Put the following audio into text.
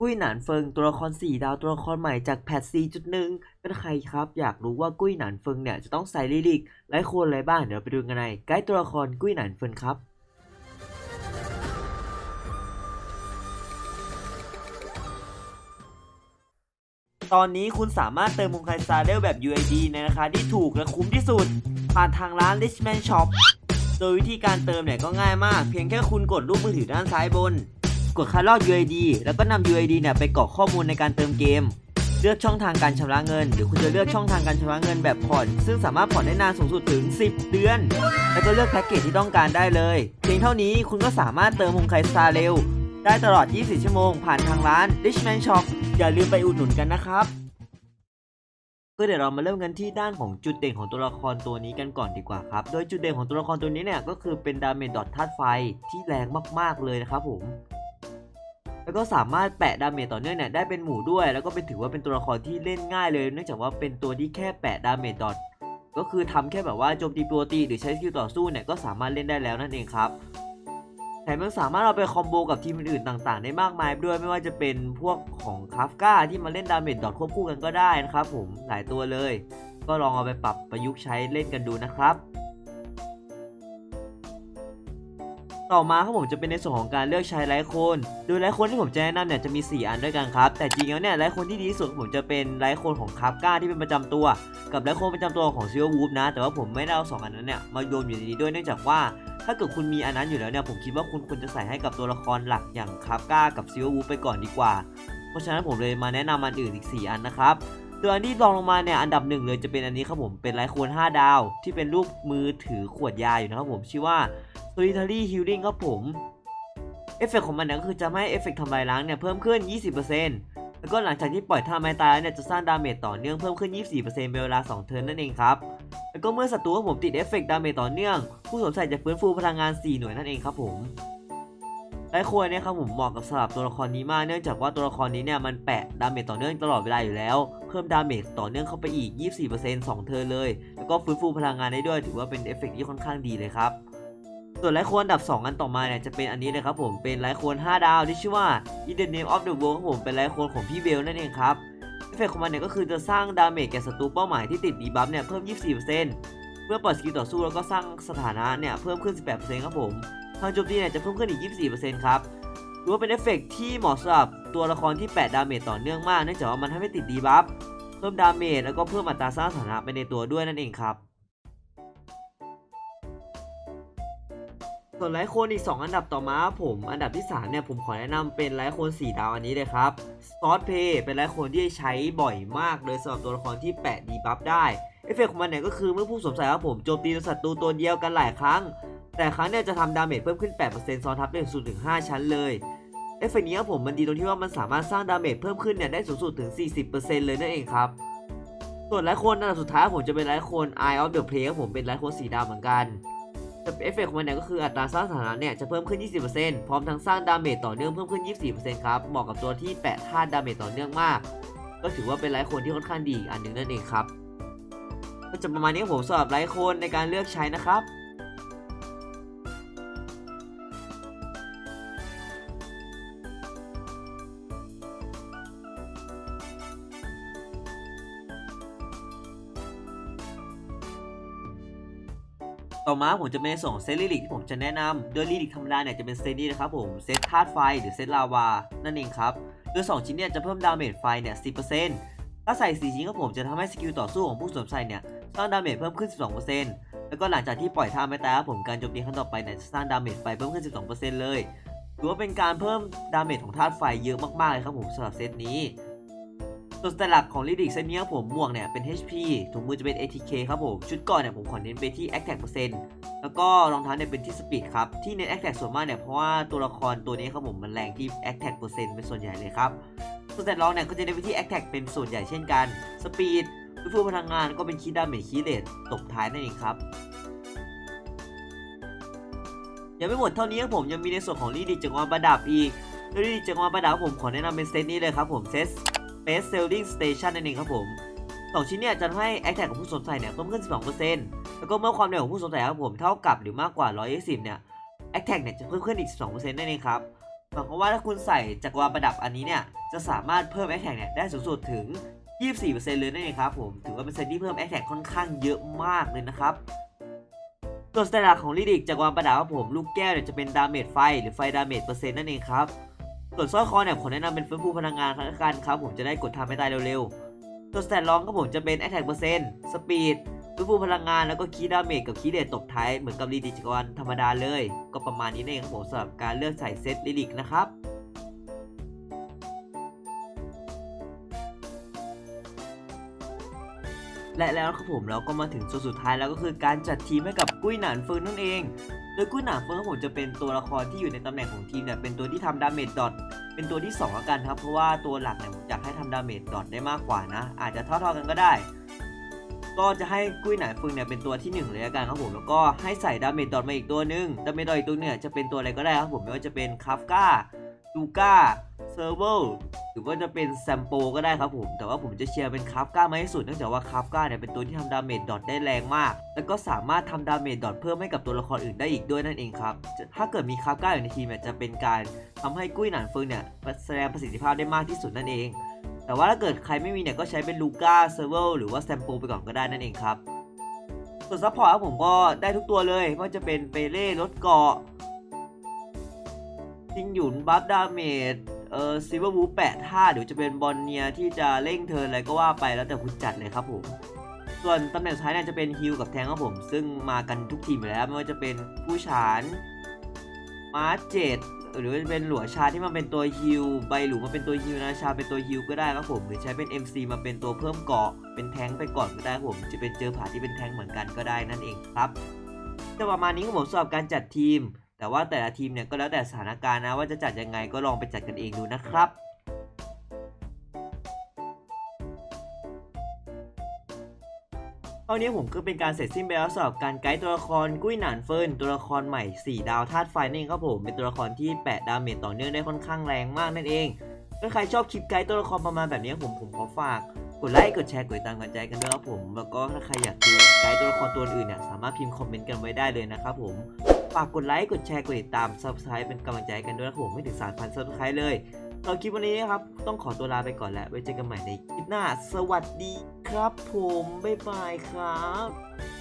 กุ้ยหนานเฟิงตัวละคร 4 ดาวตัวละครใหม่จากแพท 4.1 เป็นใครครับ อยากรู้ว่ากุ้ยหนานเฟิงเนี่ยจะต้องใส่ลิลิกไลฟ์โคนอะไรบ้างเดี๋ยวไปดูกันในไกด์ตัวละครกุ้ยหนานเฟิงครับตอนนี้คุณสามารถเติมมงไคซาเดลแบบ UID ในราคาที่ถูกและคุ้มที่สุด ผ่านทางร้าน Richman Shop โดยวิธีการเติมเนี่ยก็ง่ายมาก เพียงแค่คุณกดรูปมือถือด้านซ้ายบน กดคัดลอก UID แล้วก็นำ UID เนี่ยไปกรอกข้อมูลในการเติมเกม เลือกช่องทางการชำระเงินหรือคุณจะเลือกช่องทางการชำระเงินแบบผ่อน ซึ่งสามารถผ่อนได้นานสูงสุดถึง 10 เดือน แล้วก็เลือกแพ็กเกจที่ต้องการได้เลย เพียงเท่านี้คุณก็สามารถเติมฮงไคสตาร์เร็วได้ตลอด 24 ชั่วโมงผ่านทางร้าน Richman Shop อย่าลืมไปอุดหนุนกันนะครับ ก็เดี๋ยวเรามาเริ่มกันที่ด้านของจุดเด่นของตัวละครตัวนี้กันก่อนดีกว่าครับ โดยจุดเด่นของตัวละครตัวนี้เนี่ยก็คือเป็นดาเมจดอทธาตุไฟที่แรงมากๆเลยนะครับผม แล้วก็สามารถแปะดาเมจต่อเนื่องเนี่ยได้เป็นหมู่ด้วย แล้วก็เป็นถือว่าเป็นตัวละครที่เล่นง่ายเลย เนื่องจากว่าเป็นตัวที่แค่แปะดาเมจดอทก็คือทำแค่แบบว่าโจมตีปกติหรือใช้สกิลต่อสู้เนี่ยก็สามารถเล่นได้แล้วนั่นเองครับ ถมยังสามารถเอาไปคอมโบกับทีมอื่นๆต่างๆ ได้มากมายด้วยไม่ว่าจะเป็นพวกของคาฟกาที่มาเล่นดาเมจดอทควบคู่กันก็ได้นะครับผมหลายตัวเลย ก็ลองเอาไปปรับประยุกต์ใช้เล่นกันดูนะครับ ต่อมาครับผมจะเป็นในส่วนของการเลือกใช้ไลท์โคนโดยไลท์โคนที่ผมจะแนะนำเนี่ยจะมี 4 อันด้วยกันครับ แต่จริงแล้วเนี่ยไลท์โคนที่ดีที่สุดผมจะเป็นไลท์โคนของคาร์ก้าที่เป็นประจำตัว กับไลท์โคนประจำตัวของซิลวูฟนะ แต่ว่าผมไม่ได้เอาสองอันนั้นเนี่ยมารวมอยู่ในนี้ด้วยเนื่องจากว่า ถ้าเกิดคุณมีอันนั้นอยู่แล้วเนี่ยผมคิดว่าคุณควรจะใส่ให้กับตัวละครหลักอย่างคาร์ก้ากับซิลวูฟไปก่อนดีกว่า เพราะฉะนั้นผมเลยมาแนะนำอันอื่นอีก 4 อันนะครับโดยอันที่รองลงมาเนี่ยอันดับหนึ่งเลยจะเป็นอันนี้ครับผมเป็นไลท์โคน5 ดาว ที่เป็นรูปมือถือขวดยาอยู่นะครับผมชื่อว่า Solitary Healing ครับผมเอฟเฟกของมันเนี่ยก็คือจะให้เอฟเฟกทำลายล้างเนี่ยเพิ่มขึ้น 20%แล้วก็หลังจากที่ปล่อยท่าไม้ตายเนี่ยจะสร้างดาเมจต่อเนื่องเพิ่มขึ้น 24%เป็นเวลา 2 เทิร์นนั่นเองครับ แล้วก็เมื่อศัตรูของผมติดเอฟเฟกต์ดาเมจต่อเนื่อง ผู้สวมใส่จะฟื้นฟูพลังงาน 4 หน่วยนั่นเองครับผมไอ้ควรเนี่ยครับผมเหมาะกับสำหรับตัวละครนี้มากเนื่องจากว่าตัวละครนี้เนี่ยมันแปะดาเมจต่อเนื่องตลอดเวลาอยู่แล้ว เพิ่มดาเมจต่อเนื่องเข้าไปอีก 24% 2เทิร์นเลย แล้วก็ฟื้นฟูพลังงานได้ด้วยถือว่าเป็นเอฟเฟกที่ค่อนข้างดีเลยครับส่วนไลท์โคนอันดับ 2 อันต่อมาเนี่ยจะเป็นอันนี้เลยครับผมเป็นไลท์โคน5 ดาวที่ชื่อว่า In the Name of the World ครับผมเป็นไลท์โคนของพี่เบลนั่นเองครับ ฟเฟกของมันเนี่ยก็คือจะสร้างดาเมจแก่ศัตรูเป้าหมายที่ติดดีบัฟเนี่ยเพิ่ม 24%เมื่อปล่อยสกิลต่อสู้แล้วก็สร้างสถานะเนี่ยเพิ่มขึ้น 18%ครับผมทางโจมตีเนี่ยจะเพิ่มขึ้นอีก 24%ครับถือว่าเป็นเอฟเฟกที่เหมาะสำหรับตัวละครที่แปะดาเมจต่อเนื่องมากเนื่องจากว่ามันทำให้ติดดีบัฟเพิ่มดาเมจแล้วก็เพิ่มอัตราสร้างสถานะไปในตัวด้วยนั่นเองครับ ส่วนไลท์โคนอีก 2 อันดับต่อมาผมอันดับที่ 3 เนี่ย ผมขอแนะนำเป็นไลท์โคน4 ดาวอันนี้เลยครับซอสเพย์เป็นไลท์โคนที่ใช้บ่อยมากโดยสำหรับตัวละครที่แปะดีบัฟได้ เอฟเฟกต์ของมันเนี่ยก็คือเมื่อผู้สวมใส่ครับผมโจมตีศัตรูตัวเดียวกันหลายครั้ง แต่ครั้งเนี่ยจะทำดาเมจเพิ่มขึ้น 8%ซ้อนทับได้สูงถึง5ชั้นเลยเอฟเฟกต์นี้ครับผมมันดีตรงที่ว่ามันสามารถสร้างดาเมจเพิ่มขึ้นเนี่ยได้สูงสุดถึง 40%เลยนั่นเองครับส่วนไลท์โคนอันดับสุดท้ายผมจะเป็นไลท์โคน Eye of the Prey ครับผมเป็นไลท์โคนสีดาวเหมือนกัน แต่เอฟเฟกต์ของมันเนี่ยก็คืออัตราสร้างสถานะเนี่ยจะเพิ่มขึ้น 20%พร้อมทั้งสร้างดาเมจต่อเนื่องเพิ่มขึ้น 24%ครับ เหมาะกับตัวที่แปะธาตุดาเมจต่อเนื่องมาก ก็ถือว่าเป็นไลท์โคนที่ค่อนข้างดีอันหนึ่งนั่นเองครับ ก็จะประมาณนี้ผมสำหรับไลท์โคนในการเลือกใช้นะครับ ต่อมาผมจะเป็นส่วนของเซตลิลิกที่ผมจะแนะนำโดยลิลิกธรรมดาเนี่ยจะเป็นเซตนี้นะครับผม เซตธาตุไฟหรือเซตลาวา นั่นเองครับ โดย 2 ชิ้นเนี่ยจะเพิ่มดาเมจไฟเนี่ย 10%ถ้าใส่ 4 ชิ้นครับผมจะทำให้สกิลต่อสู้ของผู้สวมใส่เนี่ยสร้างดาเมจเพิ่มขึ้น 12%แล้วก็หลังจากที่ปล่อยท่าไม่ตายครับผมการโจมตีครั้งต่อไปเนี่ยจะสร้างดาเมจไฟเพิ่มขึ้น 12%เลยถือว่าเป็นการเพิ่มดาเมจของธาตุไฟเยอะมากๆเลยครับผมสำหรับเซตนี้ ส่วนสเตตหลักของลิดิกเซตนี้ครับผมหมวกเนี่ยเป็น HP ถุงมือจะเป็น ATK ครับผม ชุดก่อนเนี่ยผมขอเน้นไปที่ Attack เปอร์เซ็นต์แล้วก็รองเท้าเนี่ยเป็นที่ Speed ครับ ที่เน้น Attack ส่วนมากเนี่ยเพราะว่าตัวละครตัวนี้ครับผมมันแรงที่ Attack เปอร์เซ็นต์เป็นส่วนใหญ่เลยครับส่วนสเตตรองเนี่ยก็จะเน้นไปที่ Attack เป็นส่วนใหญ่เช่นกัน Speed ฟื้นฟูพลังงานก็เป็นคีย์ดาเมจคีย์เลตตกท้ายนั่นเองครับยังไม่หมดเท่านี้ครับผมยังมีในส่วนของลีดิจังหวะประดับอีกลีดิจังหวะประดับผมขอแนะนำเป็นเซตนี้เลยครับผมเซต Space Sailing Station นั่นเองครับผมสองชิ้นเนี่ยจะทำให้ Attack ของผู้สวมใส่เนี่ยเพิ่มขึ้น 12%แล้วก็เมื่อความเร็วของผู้สวมใส่ครับผมเท่ากับหรือมากกว่า 120 เนี่ย a t t a c เนี่ยจะเพิ่มขึ้นอีก 12%นั่นเองครับหมายความว่าถ้าคุณใส่จักรวาลประดับอันนี้เนี่ยจะสามารถเพิ่ม a t t a c เนี่ยได้สูงสุดถึง 24%เลยนั่นเองครับผมถือว่าเป็นเซตที่เพิ่ม a t t a c ค่อนข้างเยอะมากเลยนะครับส่วนสเตตหลักของลิดิกจากรวางประดับครับผมลูกแก้วเนี่ยจะเป็นดาเมจไฟหรือไฟดาเมจเปอร์เซ็นต์นั่นเองครับ ส่วนสร้อยคอเนี่ยผมแนะนำเป็นฟื้นฟูพลังงานละกันครับผมจะได้กดทำให้ตายเร็วๆส่วนสเตตรองก็ผมจะเป็น attack เปอร์เซ็นต์สปีดฟื้นฟูพลังงานแล้วก็คีดาเมจกับคีเดตตกท้ายเหมือนกับลิดิจักรธรรมดาเลย ก็ประมาณนี้เองครับผมสำหรับการเลือกใส่เซตลิดิกนะครับและแล้วครับผมเราก็มาถึงส่วนสุดท้ายแล้วก็คือการจัดทีมให้กับกุ้ยหนานเฟิงนั่นเอง โดยกุ้ยหนานเฟิงครับผมจะเป็นตัวละครที่อยู่ในตำแหน่งของทีมเนี่ยเป็นตัวที่ทำดาเมจดอท เป็นตัวที่ 2 แล้วกันครับ เพราะว่าตัวหลักเนี่ยผมอยากให้ทำดาเมจดอทได้มากกว่านะ อาจจะเท่าๆกันก็ได้ ก็จะให้กุ้ยหนานเฟิงเนี่ยเป็นตัวที่หนึ่งเลยละกันครับผม แล้วก็ให้ใส่ดาเมจดอทมาอีกตัวหนึงดาเมจดอทอีกตัวเนี่ยจะเป็นตัวอะไรก็ได้ครับผม ไม่ว่าจะเป็นคาฟก้าดูก้าเซอร์เวล รือว่าจะเป็นแซมโปก็ได้ครับผม แต่ว่าผมจะเชียร์เป็นคาฟก้ามาที่สุดเนื่องจากว่าคาฟก้าเนี่ยเป็นตัวที่ทำดาเมจดอทได้แรงมาก แล้วก็สามารถทำดาเมจดอทเพิ่มให้กับตัวละครอื่นได้อีกด้วยนั่นเองครับ ถ้าเกิดมีคาฟก้าอยู่ในทีมเนี่ยจะเป็นการทำให้กุ้ยหนานเฟิงเนี่ยแสดงประสิทธิภาพได้มากที่สุดนั่นเอง แต่ว่าถ้าเกิดใครไม่มีเนี่ยก็ใช้เป็นลูก้าเซอร์เวลหรือว่าแซมโปไปก่อนก็ได้นั่นเองครับส่วนซัพพอร์ตผมก็ได้ทุกตัวเลยไม่ว่าจะเป็นเปเล่รถเกาะจิงหยุนบัฟดาเมจ เออซิเวอร์วูแปะท่าเดี๋ยวจะเป็นบอลเนียที่จะเร่งเทินอะไรก็ว่าไปแล้วแต่คุณจัดเลยครับผม ส่วนตำแหน่งท้ายเนี่ยจะเป็นฮิลกับแทงครับผม ซึ่งมากันทุกทีมอยู่แล้วไม่ว่าจะเป็นผู้ฉานมาเจดหรือจะเป็นหลัวชาที่มาเป็นตัวฮิลใบหลูมาเป็นตัวฮิลนะชาเป็นตัวฮิลก็ได้ครับผมหรือใช้เป็น MC มาเป็นตัวเพิ่มเกาะเป็นแทงไปก่อนก็ได้ครับผม จะเป็นเจอผ่าที่เป็นแทงเหมือนกันก็ได้นั่นเองครับจะประมาณนี้ครับผมสำหรับการจัดทีม แต่ว่าแต่ละทีมเนี่ยก็แล้วแต่สถานการณ์นะว่าจะจัดยังไงก็ลองไปจัดกันเองดูนะครับตอนนี้ผมก็เป็นการเสร็จสิ้นไปแล้วสำหรับการไกด์ตัวละครกุ้ยหนานเฟินตัวละครใหม่ 4 ดาวธาตุไฟนั่นเองครับผมเป็นตัวละครที่แปะดาเมจต่อเนื่องได้ค่อนข้างแรงมากนั่นเองถ้าใครชอบคลิปไกด์ตัวละครประมาณแบบนี้ผมผมขอฝากกดไลค์กดแชร์กดติดตามกันใจกันด้วยครับผม แล้วก็ถ้าใครอยากดูไกด์ตัวละครตัวอื่นเนี่ยสามารถพิมพ์คอมเมนต์กันไว้ได้เลยนะครับผม ฝากกดไลค์ กดแชร์ กดติดตาม subscribe เป็นกำลังใจกันด้วยนะครับผมไม่ถึง 3,000 subscribe เลยสำหรับคลิปวันนี้นะครับ ต้องขอตัวลาไปก่อนแล้ว ไว้เจอกันใหม่ในคลิปหน้า สวัสดีครับผม บ๊ายบายครับ